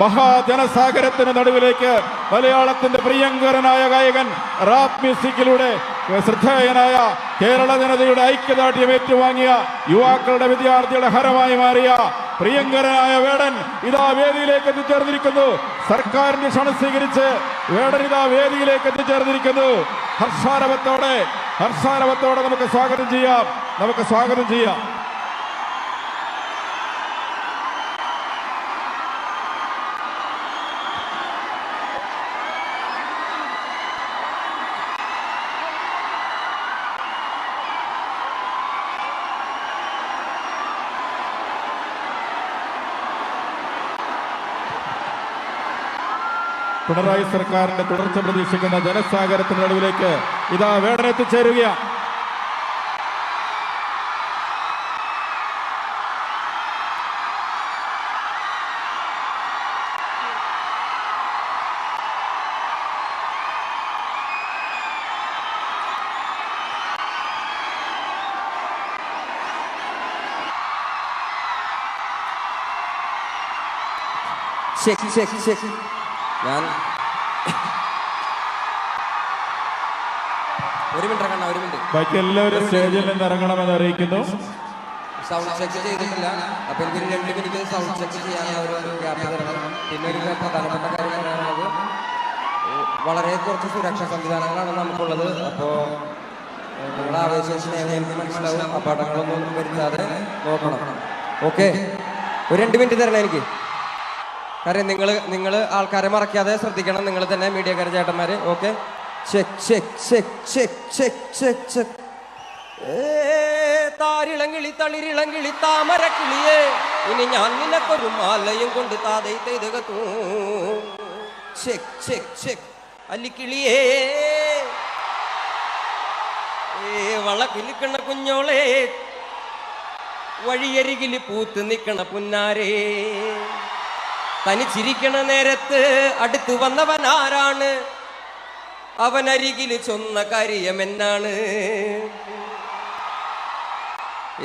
മഹാജനസാഗരത്തിന് നടുവിലേക്ക് മലയാളത്തിന്റെ പ്രിയങ്കരനായ ഗായകൻ റാപ്പ് മ്യൂസിക്കിലൂടെ ശ്രദ്ധേയനായ കേരള ജനതയുടെ ഐക്യദാർഢ്യം ഏറ്റുവാങ്ങിയ യുവാക്കളുടെ വിദ്യാർത്ഥിയുടെ ഹരമായി മാറിയ പ്രിയങ്കരനായ വേടൻ ഇതാ വേദിയിലേക്ക് എത്തിച്ചേർന്നിരിക്കുന്നു. സർക്കാരിന്റെ ക്ഷണം സ്വീകരിച്ച് വേടൻ ഇതാ വേദിയിലേക്ക് എത്തിച്ചേർന്നിരിക്കുന്നു. ഹർഷാരവത്തോടെ ഹർഷാരവത്തോടെ നമുക്ക് സ്വാഗതം ചെയ്യാം. നമുക്ക് സ്വാഗതം ചെയ്യാം. പിണറായി സർക്കാരിന്റെ തുടർച്ച പ്രതീക്ഷിക്കുന്ന ജനസാഗരത്തിന്റെ നടുവിലേക്ക് ഇതാ വേടന എത്തിച്ചേരുകയാണ്. Check, check, ചെക്ക് ഞാൻ ഒരു മിനിറ്റ് കണ്ണ ഒരു മിനിറ്റ്. ബാക്കി എല്ലാവരും സ്റ്റേജിൽ നിന്ന് ഇറങ്ങണമെന്ന് അറിയിക്കുന്നു. സൗണ്ട് ചെക്ക് ചെയ്തിട്ടില്ല. അപ്പൊ എനിക്ക് രണ്ട് മിനിറ്റ് സൗണ്ട് ചെക്ക് ചെയ്യാനുള്ള ഒരു ഗ്യാപ്പ് തരണം. പിന്നെ ഒരു പ്രധാനപ്പെട്ട കാര്യം പറയാനുള്ളത് വളരെ കുറച്ച് സുരക്ഷാ സംവിധാനങ്ങളാണ് നമുക്കുള്ളത്. അപ്പോൾ നിങ്ങളുടെ ആവേശം മനസ്സിലാവും. അപകടങ്ങളൊന്നും വരുത്താതെ നോക്കണം. ഓക്കെ. ഒരു രണ്ട് മിനിറ്റ് തരണം എനിക്ക്. കാര്യം നിങ്ങൾ നിങ്ങൾ ആൾക്കാരെ മറക്കാതെ ശ്രദ്ധിക്കണം. നിങ്ങൾ തന്നെ മീഡിയക്കാരെ ചേട്ടന്മാർ okay? Check check check check check check check താരിളങ്കിളി തളിരിളങ്കിളി താമരക്കിളിയേ. ഇനി ഞാൻ നിനക്കൊരു മാലയും കൊണ്ട് താതൈ തെയ്തകത്തൂ ചെക്ക് ചെക്ക് ചെക്ക് അല്ലിക്കിളിയേ. ഏ വളക്കിലിക്കണ കുഞ്ഞോളെ. വഴിയരികിൽ പൂത്ത് നിൽക്കണ പുന്നാരേ. തനിച്ചിരിക്കണ നേരത്ത് അടുത്തു വന്നവൻ ആരാണ്? അവനരികിൽ ചൊന്ന കാര്യം എന്നാണ്.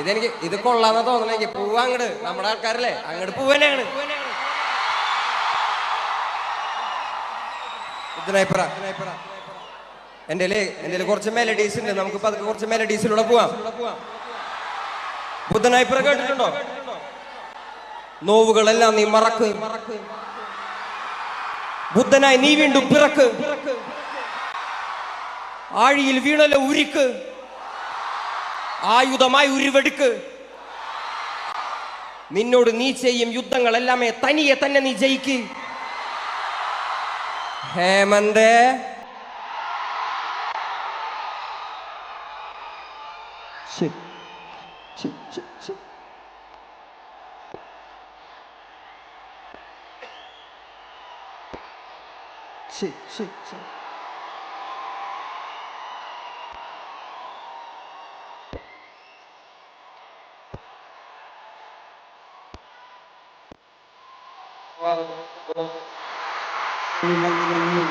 ഇതെനിക്ക് ഇത് കൊള്ളാന്ന എനിക്ക് പോവാ അങ്ങട് നമ്മുടെ ആൾക്കാരല്ലേ? അങ്ങോട്ട് പൂവനാണ്. ഇതിനായിപ്പറ എന്റെ എന്റെ കുറച്ച് മെലഡീസ് ഉണ്ട്. നമുക്ക് കുറച്ച് മെലഡീസിലൂടെ പോവാം. ബുദ്ധനായിപ്പുറ കേട്ടിട്ടുണ്ടോ? നോവുകളെല്ലാം നീ മറക്ക്. ബുദ്ധനായി നീ വീണ്ടും പിറക്ക്. ആഴിയിൽ വീണല ഉരുക്ക്. ആയുധമായി ഉരുവെടുക്ക്. നിന്നോട് നീ ചെയ്യും യുദ്ധങ്ങളെല്ലാമേ തനിയെ തന്നെ നീ ജയിക്ക്. ഹേമന്തേ. 是是是。完了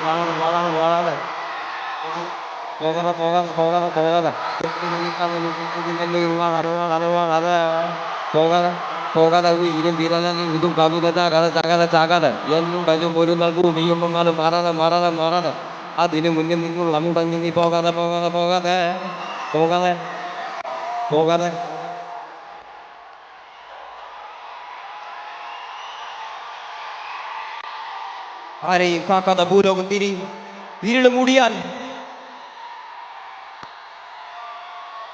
完了完了完了的。哥哥哥哥哥哥哥哥的。哥哥，你看哥哥哥哥哥哥哥哥哥哥哥哥哥哥的。哥哥。പോകാതെ ഇതും തീരാതെ ഇതും കവിതാകാതെ തകാതെ ചാകാതെ എന്നും കഴിഞ്ഞും ഒരു നൽകും. കാലം മാറാതെ മാറാതെ മാറാതെ. അതിന് മുന്നിൽ നിന്നുള്ള അങ്ങോട്ടങ്ങി നീ പോകാതെ പോകാതെ പോകാതെ പോകാതെ പോകാതെ. ആരെയും കാക്കാതെ ഭൂലോകം തിരിയും ഇരുൾ മൂടിയാൽ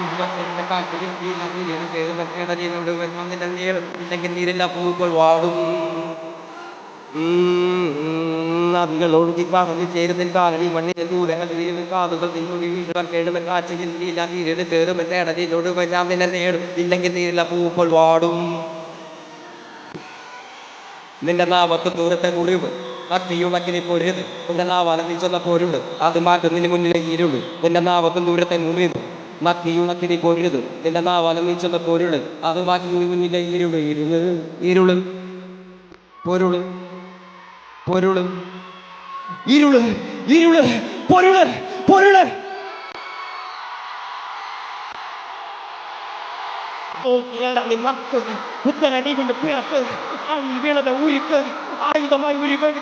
ഇരുപത്തിരണ്ട് കാട്ടിൽ വീണ നീരിനു പേര് നേടലിനോട് വരുമെന്നില്ല നീർ ഇല്ലെങ്കിൽ നീരില്ല പൂക്കൾ വാടും നദികളോട് പറഞ്ഞു ചേരുന്ന കാലി മണ്ണിലെ ദൂരങ്ങൾ കാതുകൾ നിന്നോട് വീഴുവാൻ കേടും കാച്ചയിൽ നീല നീരിന് പേരും നേടലിനോട് നേടും ഇല്ലെങ്കിൽ നീരില്ല പൂക്കൾ വാടും നിന്റെ നാമത്ത് ദൂരത്തെ മുറിവ് ഭക്തിയും അഗ്നി പൊരുത്. നിന്റെ നാവാണ് നീ ചൊന്ന പോരുണ്ട്. അത് മാറ്റുന്നതിന് മുന്നിലേ ഇരുണ്ട് നിന്റെ നാവത്തും ദൂരത്തെ മുറിയത് മക്കിയുണക്കിനെ കൊരുത് എല്ലാ വലമിച്ചത് പോരുൾ അത് മക്കിയുവിനില്ല ഇരുൾ. ഇരുൾ. ഇരുൾ. പൊരുൾ. പൊരുൾ. ഇരുൾ. ഇരുൾ. പൊരുൾ. പൊരുൾ. ഉരുക്ക് ആയുധമായി നിങ്ങൾ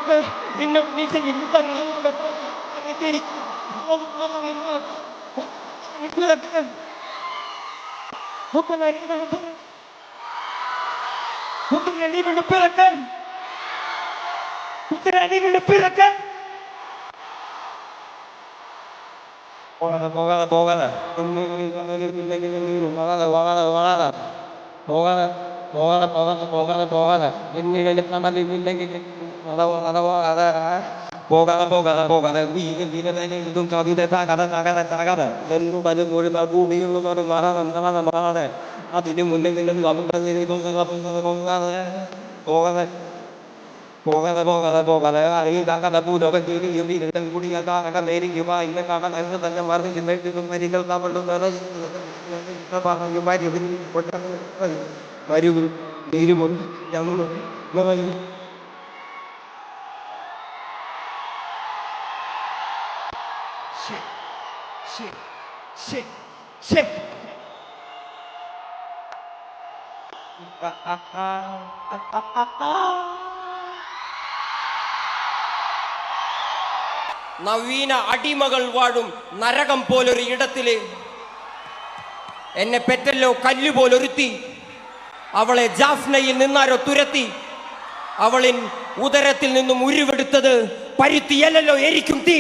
ഉരുക്ക് ആയുധമായി ഉരുവെടുത്ത് നിന്നെ നീച്ചയിൽ ഉത്തരണികൊണ്ട് പിറക്കാൻ ഉത്തരണികൊണ്ട് പിറക്കാൻ പോകാതെ പോകാതെ പോകാതെ പോകാതെ പോകാതെ പോകാതെ പോകാതെ പോകാതെ പോകാതെ പോകാതെ പോകാതെ ഇല്ലെങ്കിൽ നമ്മളില്ലെങ്കിൽ പോകാതെ പോകാതെ പോകാതെ പോകാതെ വീരതും കവിത തകത തകത തകത എന്നു പലരും ഒരു ഭൂമിയിൽ ഒരു മറന്നാതെ അതിനു മുന്നിൽ നിന്നും പോകാതെ. പോകാതെ പോകാതെ പോകാതെ. അറിയില്ലാത്ത ഭൂലോകത്തിലും ഇരുട്ടൻ കുടിയ കാരണമേരിക്കുമായി ഇന്ന് കാണാൻ എന്ന് തന്നെ വർദ്ധിക്കുന്ന മരികൾ നമ്മുടെ മരുവും നീരുമുണ്ട് ഞങ്ങളും ഞങ്ങൾ Shit, shit, shit. നവീന അടിമകൾ വാഴും നരകം പോലൊരു ഇടത്തിൽ. എന്നെ പെറ്റല്ലോ കല്ലുപോലൊരുത്തി അവളെ ജാഫ്നയിൽ നിന്നാരോ തുരത്തി. അവളിൻ ഉദരത്തിൽ നിന്നും ഉരുവെടുത്തത് പരുത്തിയല്ലോ എരിക്കും തീ.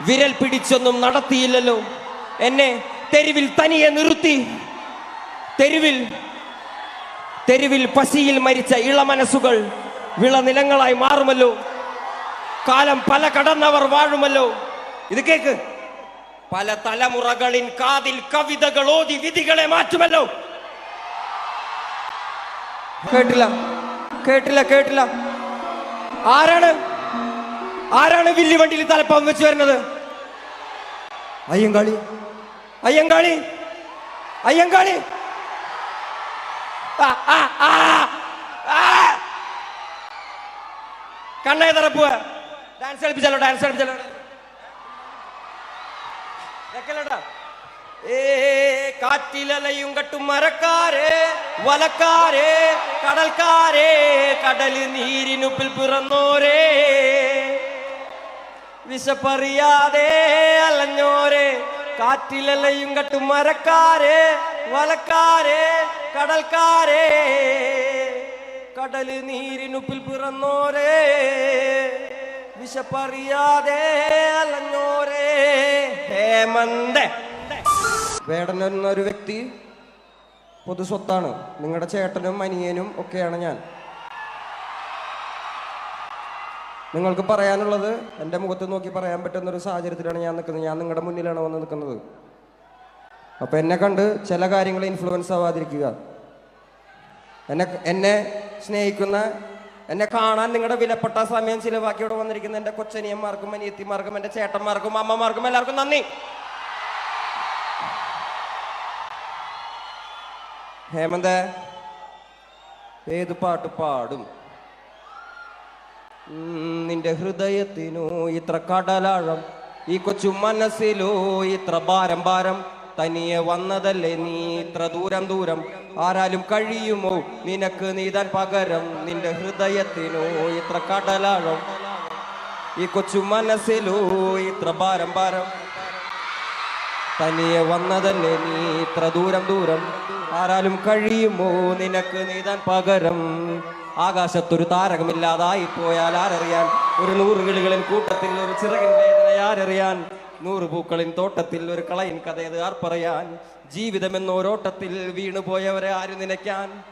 വിരൽ പിടിച്ചൊന്നും നടത്തിയില്ലല്ലോ. എന്നെ തെരുവിൽ തനിയെ നിർത്തി. തെരുവിൽ തെരുവിൽ പശിയിൽ മരിച്ച ഇളമനസ്സുകൾ വിളനിലങ്ങളായി മാറുമല്ലോ. കാലം പല കടന്നവർ വാഴുമല്ലോ. ഇത് കേക്ക്. പല തലമുറകളിൻ കാതിൽ കവിതകൾ ഓതി വിധികളെ മാറ്റുമല്ലോ. കേട്ടില്ല. കേട്ടില്ല കേട്ടില്ല. ആരാണ്? ആരാണ് വില്ലി വണ്ടിയിൽ തലപ്പം വെച്ച് വരുന്നത് അയ്യങ്കാളി. അയ്യങ്കാളി. അയ്യങ്കാളി. ആ, ആ, ആ, ആ. കണ്ണേ തറപ്പുക. Dance കളിപ്പിച്ചല്ലോ dance കളിപ്പിച്ചല്ലോ വെക്കല്ലോടാ. ഏ കാറ്റിലലയും കട്ടും മരക്കാരെ വലക്കാരെ കടൽക്കാരെ കടൽ നീരിനുപ്പിൽ പിറന്നോരേ. വിശപ്പറിയാതെ അലഞ്ഞോരെ കാറ്റിലലയും കട്ടും മരക്കാരെ വലക്കാരെ കടൽക്കാരെ. കടൽ നീരിനുപ്പിൽ പിറന്നോരെ വിശപ്പറിയാതെ അലഞ്ഞോരെ. ഹേമന്ത. വേടൻ എന്നൊരു വ്യക്തി പൊതു സ്വത്താണ് നിങ്ങളുടെ ചേട്ടനും അനിയനും ഒക്കെയാണ് ഞാൻ. നിങ്ങൾക്ക് പറയാനുള്ളത്? എന്റെ മുഖത്ത് നോക്കി പറയാൻ പറ്റുന്ന ഒരു സാഹചര്യത്തിലാണ് ഞാൻ നിൽക്കുന്നത്. ഞാൻ നിങ്ങളുടെ മുന്നിലാണ് വന്ന് നിൽക്കുന്നത്. അപ്പോൾ എന്നെ കണ്ട് ചില കാര്യങ്ങൾ ഇൻഫ്ലുവൻസ് ആവാതിരിക്കുക. എന്നെ എന്നെ സ്നേഹിക്കുന്ന എന്നെ കാണാൻ നിങ്ങളുടെ വിലപ്പെട്ട സമയം ചിലവാക്കി ഇവിടെ വന്നിരിക്കുന്ന എന്റെ കൊച്ചനിയന്മാർക്കും അനിയത്തിമാർക്കും എന്റെ ചേട്ടന്മാർക്കും അമ്മമാർക്കും എല്ലാവർക്കും നന്ദി. ഹേമന്ത് ഏത് പാട്ട് പാടും? നിന്റെ ഹൃദയത്തിനു ഇത്ര കടലാഴം ഈ കൊച്ചു മനസ്സിലോ ഇത്ര ഭാരം ഭാരം തനിയെ വന്നതല്ലേ നീ ഇത്ര ദൂരം ദൂരം? ആരാലും കഴിയുമോ? നിനക്ക് നീതാൻ പകരം നിന്റെ ഹൃദയത്തിനോ ഇത്ര കടലാഴം. ഈ കൊച്ചു മനസ്സിലോ ഇത്ര ഭാരം ഭാരം തനിയെ വന്നതല്ലേ നീ ഇത്ര ദൂരം ദൂരം? ആരാലും കഴിയുമോ? നിനക്ക് നീതാൻ പകരം ആകാശത്തൊരു താരകമില്ലാതായി പോയാൽ ആരറിയാൻ? ഒരു നൂറ് കിളികളിൻ കൂട്ടത്തിൽ ഒരു ചിറകിൻ വേദന ആരറിയാൻ? നൂറ് പൂക്കളിൻ തോട്ടത്തിൽ ഒരു കളയിൻ കഥയത് ആർ പറയാൻ? ജീവിതം എന്നോരോട്ടത്തിൽ വീണുപോയവരെ ആര് നനയ്ക്കാൻ?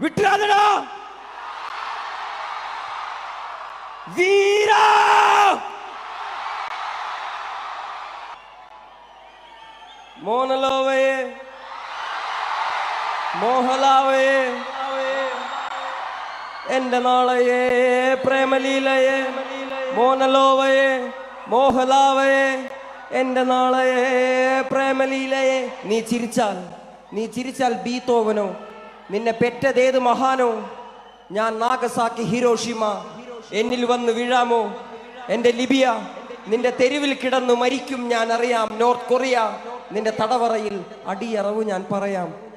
വിട്ടുരാതടാ! വീരാ! മോനലോവയെ മോഹലാവേ എന്റെ നാളയെ പ്രേമലീലയെ മോനലോവയെ മോഹലാവയെ എന്റെ നാളയെ പ്രേമലീലയെ നീ ചിരിച്ചാൽ നീ ചിരിച്ചാൽ ബീത്തോവനോ നിന്നെ പെറ്റതേത് മഹാനോ? ഞാൻ നാഗസാക്കി ഹിരോഷിമ. എന്നിൽ വന്ന് വീഴാമോ? എന്റെ ലിബിയ നിന്റെ തെരുവിൽ കിടന്നു മരിക്കും ഞാൻ അറിയാം. നോർത്ത് കൊറിയ നിന്റെ തടവറയിൽ അടിയറവ് ഞാൻ പറയാം.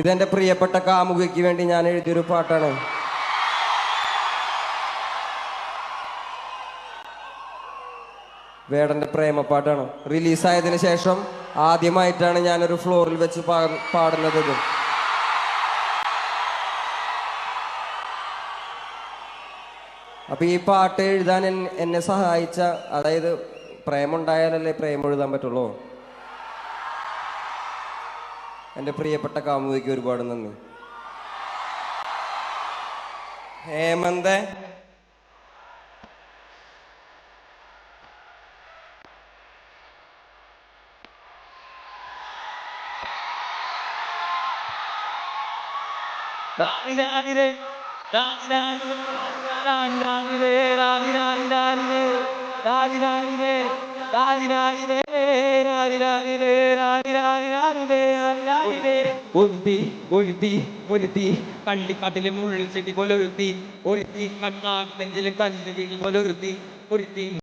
ഇതെന്റെ പ്രിയപ്പെട്ട കാമുകയ്ക്ക് വേണ്ടി ഞാൻ എഴുതിയൊരു പാട്ടാണ്. വേടന്റെ പ്രേമപ്പാട്ടാണ്. റിലീസായതിനു ശേഷം ആദ്യമായിട്ടാണ് ഞാനൊരു ഫ്ലോറിൽ വെച്ച് പാടുന്നത് അപ്പൊ ഈ പാട്ട് എഴുതാൻ എന്നെ സഹായിച്ച അതായത് പ്രേമുണ്ടായാലല്ലേ പ്രേമം എഴുതാൻ പറ്റുള്ളൂ? എന്റെ പ്രിയപ്പെട്ട കാമുകിക്ക് ഒരുപാട് നന്ദി ഹേമന്ത് ഒരുത്തി ഒരുത്തി ഒരുത്തി കള്ളിക്കാട്ടിലെ മുള്ളിൽ ചെടി പോലെ ഒരുത്തി ഒരുത്തി കണ്ണാ നെഞ്ചിലെ കല്ലുകൾ പോലെ ഒരുത്തി ഒരുത്തി